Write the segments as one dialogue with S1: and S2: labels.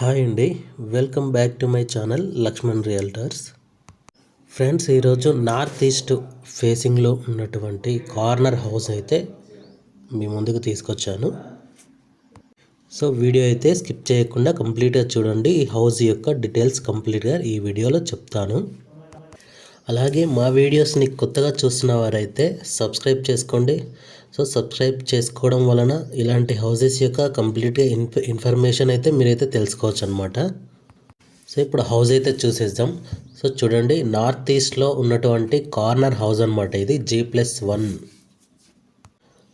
S1: Hi అండి. Welcome back to my channel Lakshman realtors. Friends ఈరోజు north east ఫేసింగ్లో ఉన్నటువంటి కార్నర్ హౌస్ అయితే మీ ముందుకు తీసుకొచ్చాను. సో వీడియో అయితే స్కిప్ చేయకుండా కంప్లీట్గా చూడండి. ఈ హౌస్ యొక్క డీటెయిల్స్ కంప్లీట్గా ఈ వీడియోలో చెప్తాను. అలాగే మా వీడియోస్ని కొత్తగా చూస్తున్న వారైతే సబ్స్క్రైబ్ చేసుకోండి. సో సబ్స్క్రైబ్ చేసుకోవడం వలన ఇలాంటి హౌసెస్ యొక్క కంప్లీట్గా ఇన్ఫ ఇన్ఫర్మేషన్ అయితే మీరైతే తెలుసుకోవచ్చు అనమాట సో ఇప్పుడు హౌస్ అయితే చూసేద్దాం. సో చూడండి నార్త్ ఈస్ట్లో ఉన్నటువంటి కార్నర్ హౌస్ అనమాట ఇది G plus one.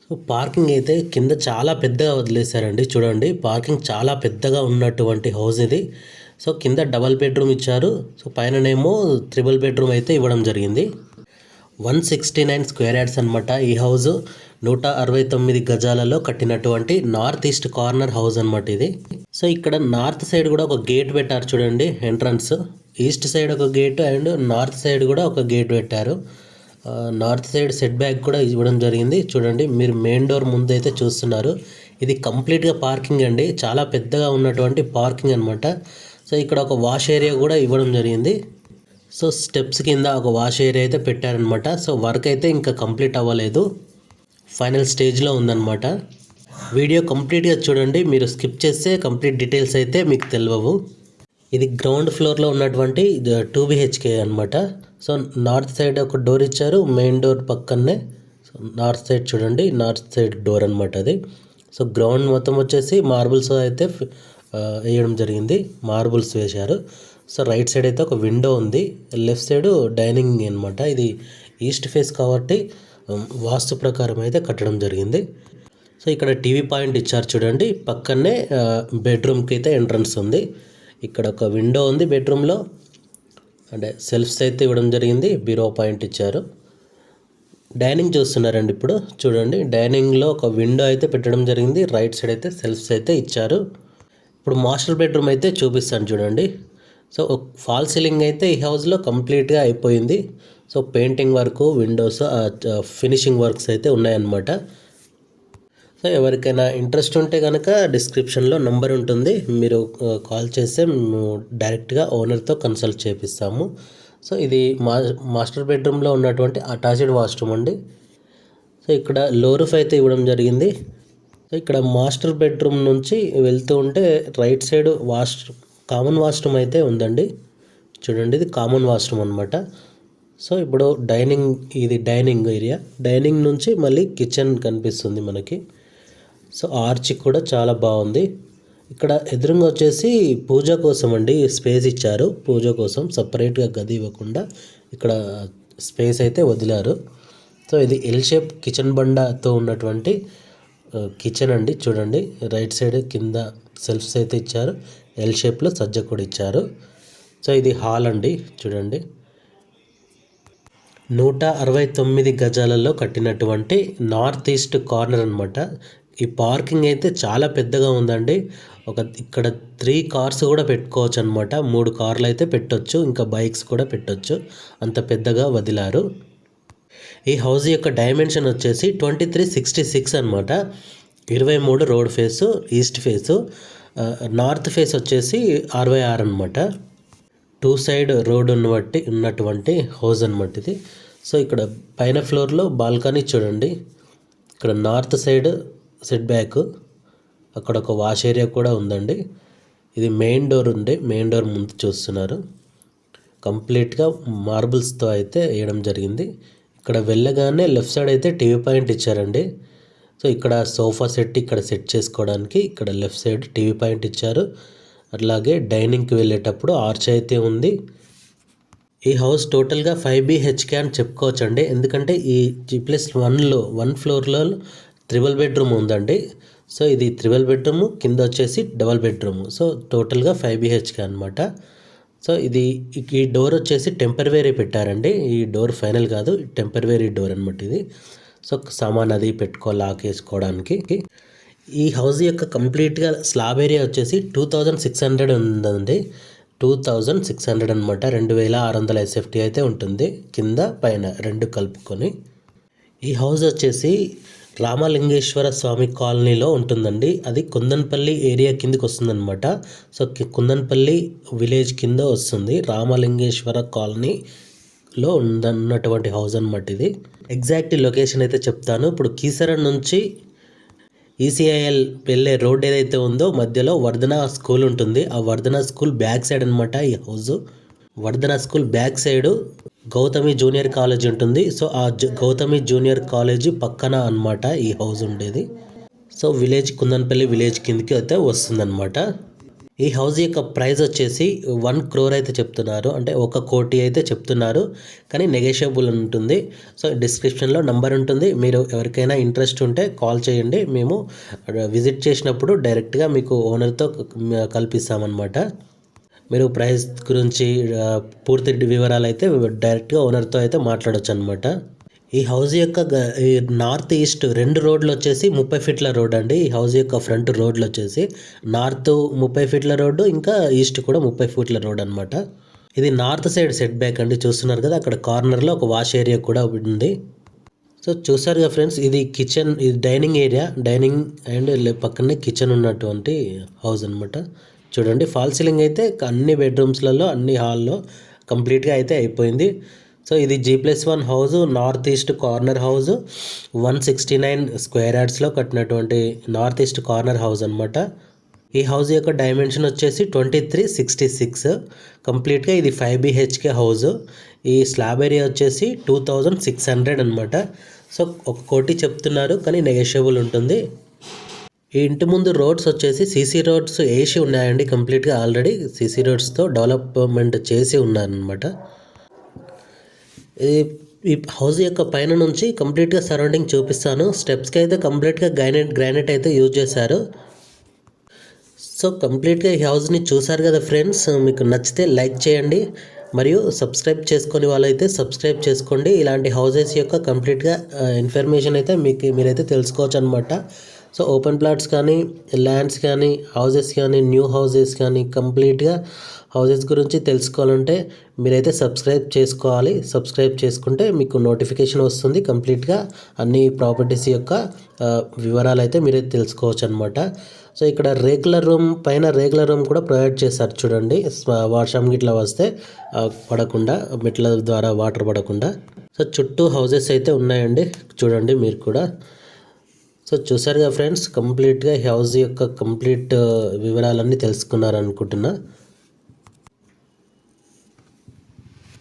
S1: So parking అయితే కింద చాలా పెద్దగా వదిలేశారండి చూడండి. పార్కింగ్ చాలా పెద్దగా ఉన్నటువంటి హౌస్ ఇది. సో కింద డబల్ బెడ్రూమ్ ఇచ్చారు. సో పైననేమో త్రిబుల్ బెడ్రూమ్ అయితే ఇవ్వడం జరిగింది. One sixty nine square yards అనమాట ఈ హౌస్ నూట అరవై తొమ్మిది గజాలలో కట్టినటువంటి నార్త్ ఈస్ట్ కార్నర్ హౌస్ అనమాట ఇది. సో ఇక్కడ నార్త్ సైడ్ కూడా ఒక గేట్ పెట్టారు చూడండి ఎంట్రన్స్. ఈస్ట్ సైడ్ ఒక గేట్ అండ్ నార్త్ సైడ్ కూడా ఒక గేట్ పెట్టారు. ఆ, నార్త్ సైడ్ సెట్ బ్యాక్ కూడా ఇవ్వడం జరిగింది. చూడండి మీరు మెయిన్ డోర్ ముందు అయితే చూస్తున్నారు. ఇది కంప్లీట్గా పార్కింగ్ అండి. చాలా పెద్దగా ఉన్నటువంటి పార్కింగ్ అనమాట సో ఇక్కడ ఒక వాష్ ఏరియా కూడా ఇవ్వడం జరిగింది. సో స్టెప్స్ కింద ఒక వాష్ ఏరియా అయితే పెట్టారనమాట సో వర్క్ అయితే ఇంకా కంప్లీట్ అవ్వలేదు. ఫైనల్ స్టేజ్లో ఉందన్నమాట. వీడియో కంప్లీట్గా చూడండి. మీరు స్కిప్ చేస్తే కంప్లీట్ డీటెయిల్స్ అయితే మీకు తెలియవు ఇది గ్రౌండ్ ఫ్లోర్లో ఉన్నటువంటి టూ బిహెచ్కే అనమాట సో నార్త్ సైడ్ ఒక డోర్ ఇచ్చారు. మెయిన్ డోర్ పక్కనే సో నార్త్ సైడ్ చూడండి. నార్త్ సైడ్ డోర్ అనమాట అది. సో గ్రౌండ్ మొత్తం వచ్చేసి మార్బుల్స్ అయితే uh, వేయడం జరిగింది. మార్బుల్స్ వేశారు. సో రైట్ సైడ్ అయితే ఒక విండో ఉంది. లెఫ్ట్ సైడ్ డైనింగ్ అనమాట ఇది ఈస్ట్ ఫేస్ కాబట్టి వాస్తు ప్రకారం అయితే కట్టడం జరిగింది. సో ఇక్కడ టీవీ పాయింట్ ఇచ్చారు చూడండి. పక్కనే బెడ్రూమ్కి అయితే ఎంట్రన్స్ ఉంది. ఇక్కడ ఒక విండో ఉంది బెడ్రూమ్లో. అంటే సెల్ఫ్స్ అయితే ఇవ్వడం జరిగింది. బీరో పాయింట్ ఇచ్చారు. డైనింగ్ చూస్తున్నారండి ఇప్పుడు. చూడండి డైనింగ్లో ఒక విండో అయితే పెట్టడం జరిగింది. రైట్ సైడ్ అయితే సెల్ఫ్స్ అయితే ఇచ్చారు. ఇప్పుడు మాస్టర్ బెడ్రూమ్ అయితే చూపిస్తాను చూడండి. సో ఫాల్ సీలింగ్ అయితే ఈ హౌస్లో కంప్లీట్గా అయిపోయింది. So painting work windows finishing works అయితే ఉన్నాయన్నమాట. సో ఎవరికైనా ఇంట్రెస్ట్ ఉంటే కనుక డిస్క్రిప్షన్లో నంబర్ ఉంటుంది. మీరు కాల్ చేస్తే మేము డైరెక్ట్గా ఓనర్తో కన్సల్ట్ చేపిస్తాము. సో ఇది మా మాస్టర్ బెడ్రూమ్లో ఉన్నటువంటి అటాచ్డ్ వాష్రూమ్ అండి. సో ఇక్కడ లో రూఫ్ అయితే ఇవ్వడం జరిగింది. సో ఇక్కడ మాస్టర్ బెడ్రూమ్ నుంచి వెళ్తూ ఉంటే right side wash common washroom అయితే ఉందండి. చూడండి ఇది కామన్ వాష్రూమ్ అనమాట సో ఇప్పుడు డైనింగ్ ఇది డైనింగ్ ఏరియా. డైనింగ్ నుంచి మళ్ళీ కిచెన్ కనిపిస్తుంది మనకి. సో ఆర్చి కూడా చాలా బాగుంది. ఇక్కడ ఎదురుగా వచ్చేసి పూజ కోసం అండి స్పేస్ ఇచ్చారు. పూజ కోసం సపరేట్గా గది ఇవ్వకుండా ఇక్కడ స్పేస్ అయితే వదిలారు. సో ఇది ఎల్ షేప్ కిచెన్ బండతో ఉన్నటువంటి కిచెన్ అండి. చూడండి రైట్ సైడ్ కింద సెల్ఫ్స్ అయితే ఇచ్చారు. ఎల్ షేప్లో సజ్జ కూడా ఇచ్చారు. సో ఇది హాల్ అండి చూడండి. నూట అరవై తొమ్మిది గజాలలో కట్టినటువంటి నార్త్ ఈస్ట్ కార్నర్ అనమాట ఈ పార్కింగ్ అయితే చాలా పెద్దగా ఉందండి. ఒక ఇక్కడ త్రీ కార్స్ కూడా పెట్టుకోవచ్చు అనమాట మూడు కార్లు అయితే పెట్టొచ్చు ఇంకా బైక్స్ కూడా పెట్టొచ్చు. అంత పెద్దగా వదిలారు. ఈ హౌస్ యొక్క డైమెన్షన్ వచ్చేసి ట్వంటీ త్రీ సిక్స్టీ సిక్స్ అనమాట ఇరవై మూడు road face east face. North face వచ్చేసి అరవై ఆరు అనమాట టూ సైడ్ రోడ్ ఉన్న బట్టి ఉన్నటువంటి హౌస్ అనమాట ఇది సో ఇక్కడ పైన ఫ్లోర్లో బాల్కనీ చూడండి. ఇక్కడ నార్త్ సైడ్ సెట్ బ్యాక్. అక్కడ ఒక వాష్ ఏరియా కూడా ఉందండి. ఇది మెయిన్ డోర్ ఉంది. మెయిన్ డోర్ ముందు చూస్తున్నారు. కంప్లీట్గా మార్బుల్స్తో అయితే వేయడం జరిగింది. ఇక్కడ వెళ్ళగానే లెఫ్ట్ సైడ్ అయితే టీవీ పాయింట్ ఇచ్చారండి. సో ఇక్కడ సోఫా సెట్ ఇక్కడ సెట్ చేసుకోవడానికి ఇక్కడ లెఫ్ట్ సైడ్ టీవీ పాయింట్ ఇచ్చారు. అట్లాగే డైనింగ్కి వెళ్ళేటప్పుడు ఆర్చ్ అయితే ఉంది. ఈ హౌస్ టోటల్గా ఫైవ్ బిహెచ్కే అని చెప్పుకోవచ్చండి. ఎందుకంటే ఈ జీ ప్లస్ వన్లో వన్ ఫ్లోర్లో త్రిబుల్ బెడ్రూమ్ ఉందండి. సో ఇది త్రిబుల్ బెడ్రూమ్ కింద వచ్చేసి డబల్ బెడ్రూమ్. సో టోటల్గా ఫైవ్ బిహెచ్కే అనమాట సో ఇది ఈ డోర్ వచ్చేసి టెంపరవరీ పెట్టారండి. ఈ డోర్ ఫైనల్ కాదు టెంపరవరీ డోర్ అనమాట ఇది. సో సామాన్ అది పెట్టుకో లాక్ వేసుకోవడానికి ఈ హౌస్ యొక్క కంప్లీట్గా స్లాబ్ ఏరియా వచ్చేసి టూ థౌజండ్ సిక్స్ హండ్రెడ్ ఉందండి. టూ థౌజండ్ సిక్స్ హండ్రెడ్ అనమాట రెండు వేల ఆరు వందల ఎస్ఎఫ్టీ అయితే ఉంటుంది. కింద పైన రెండు కలుపుకొని. ఈ హౌస్ వచ్చేసి రామలింగేశ్వర స్వామి కాలనీలో ఉంటుందండి. అది కుందన్పల్లి ఏరియా కిందకి వస్తుందన్నమాట. సో కుందన్పల్లి విలేజ్ కింద వస్తుంది రామలింగేశ్వర కాలనీ. లో ఉందన్నటువంటి హౌస్ అనమాట ఇది. ఎగ్జాక్ట్ లొకేషన్ అయితే చెప్తాను. ఇప్పుడు కీసర నుంచి ఈసీఐఎల్ వెళ్ళే రోడ్ ఏదైతే ఉందో మధ్యలో వర్ధన స్కూల్ ఉంటుంది. ఆ వర్ధన స్కూల్ బ్యాక్ సైడ్ అనమాట ఈ house Vardhana school back side Gautami junior college ఉంటుంది. సో ఆ గౌతమి జూనియర్ కాలేజ్ పక్కన అన్నమాట ఈ హౌస్ ఉండేది. సో విలేజ్ కుందన్పల్లి విలేజ్ కిందకి అయితే వస్తుందన్నమాట. ఈ హౌస్ యొక్క ప్రైస్ వచ్చేసి వన్ క్రోర్ అయితే చెప్తున్నారు. అంటే ఒక కోటి అయితే చెప్తున్నారు. కానీ నెగోషియబుల్ ఉంటుంది. సో డిస్క్రిప్షన్లో నంబర్ ఉంటుంది. మీరు ఎవరికైనా ఇంట్రెస్ట్ ఉంటే కాల్ చేయండి. మేము విజిట్ చేసినప్పుడు డైరెక్ట్గా మీకు ఓనర్తో కల్పిస్తామన్నమాట. మీరు ప్రైస్ గురించి పూర్తి వివరాలు అయితే డైరెక్ట్గా ఓనర్తో అయితే మాట్లాడొచ్చు అనమాట ఈ హౌస్ యొక్క ఈ నార్త్ ఈస్ట్ రెండు రోడ్లు వచ్చేసి ముప్పై ఫీట్ల రోడ్ అండి. ఈ హౌస్ యొక్క ఫ్రంట్ రోడ్లు వచ్చేసి నార్త్ ముప్పై ఫీట్ల రోడ్డు ఇంకా ఈస్ట్ కూడా ముప్పై ఫీట్ల రోడ్ అనమాట ఇది నార్త్ సైడ్ సెట్ బ్యాక్ అండి. చూస్తున్నారు కదా అక్కడ కార్నర్లో ఒక వాష్ ఏరియా కూడా ఉంది. సో చూసారుగా ఫ్రెండ్స్ ఇది కిచెన్ ఇది డైనింగ్ ఏరియా. డైనింగ్ అండ్ పక్కనే కిచెన్ ఉన్నటువంటి హౌస్ అనమాట చూడండి ఫాల్ సీలింగ్ అయితే అన్ని బెడ్రూమ్స్లలో అన్ని హాల్లో కంప్లీట్గా అయితే అయిపోయింది. సో ఇది G plus one house north east corner house one sixty nine square యార్డ్స్లో కట్టినటువంటి నార్త్ ఈస్ట్ కార్నర్ హౌస్ అనమాట ఈ హౌస్ యొక్క డైమెన్షన్ వచ్చేసి ట్వంటీ త్రీ సిక్స్టీ సిక్స్ కంప్లీట్గా ఇది ఫైవ్ బిహెచ్కే హౌస్ ఈ స్లాబ్ ఏరియా వచ్చేసి టూ థౌజండ్ సిక్స్ హండ్రెడ్ అనమాట సో ఒక కోటి చెప్తున్నారు కానీ నెగోషియబుల్ ఉంటుంది. ఈ ఇంటి ముందు రోడ్స్ వచ్చేసి సీసీ రోడ్స్ వేసి ఉన్నాయండి. కంప్లీట్గా ఆల్రెడీ సీసీ రోడ్స్తో డెవలప్మెంట్ చేసి ఉన్నారనమాట ఈ ఈ హౌస్ యొక్క పైన నుంచి కంప్లీట్గా సరౌండింగ్ చూపిస్తాను. స్టెప్స్కి అయితే కంప్లీట్గా గ్రానైట్ గ్రానైట్ అయితే యూజ్ చేశారు. సో కంప్లీట్గా ఈ హౌస్ని చూసారు కదా ఫ్రెండ్స్ మీకు నచ్చితే లైక్ చేయండి. మరియు సబ్స్క్రైబ్ చేసుకొని వాళ్ళైతే సబ్స్క్రైబ్ చేసుకోండి. ఇలాంటి హౌసెస్ యొక్క కంప్లీట్గా ఇన్ఫర్మేషన్ అయితే మీకు మీరైతే తెలుసుకోవచ్చు అనమాట సో ఓపెన్ ప్లాట్స్ కానీ ల్యాండ్స్ కానీ హౌజెస్ కానీ న్యూ హౌజెస్ కానీ కంప్లీట్గా హౌసెస్ గురించి తెలుసుకోవాలంటే మీరైతే సబ్స్క్రైబ్ చేసుకోవాలి. సబ్స్క్రైబ్ చేసుకుంటే మీకు నోటిఫికేషన్ వస్తుంది కంప్లీట్గా. అన్ని ప్రాపర్టీస్ యొక్క వివరాలు అయితే మీరైతే తెలుసుకోవచ్చు అనమాట సో ఇక్కడ రేకులర్ రూమ్ పైన రెగ్యులర్ రూమ్ కూడా ప్రొవైడ్ చేశారు చూడండి. వర్షం గిట్లా వస్తే పడకుండా మెట్ల ద్వారా వాటర్ పడకుండా. సో చుట్టూ హౌసెస్ అయితే ఉన్నాయండి. చూడండి మీరు కూడా. సో చూసారుగా ఫ్రెండ్స్ కంప్లీట్గా హౌస్ యొక్క కంప్లీట్ వివరాలన్నీ తెలుసుకున్నారు అనుకుంటున్నా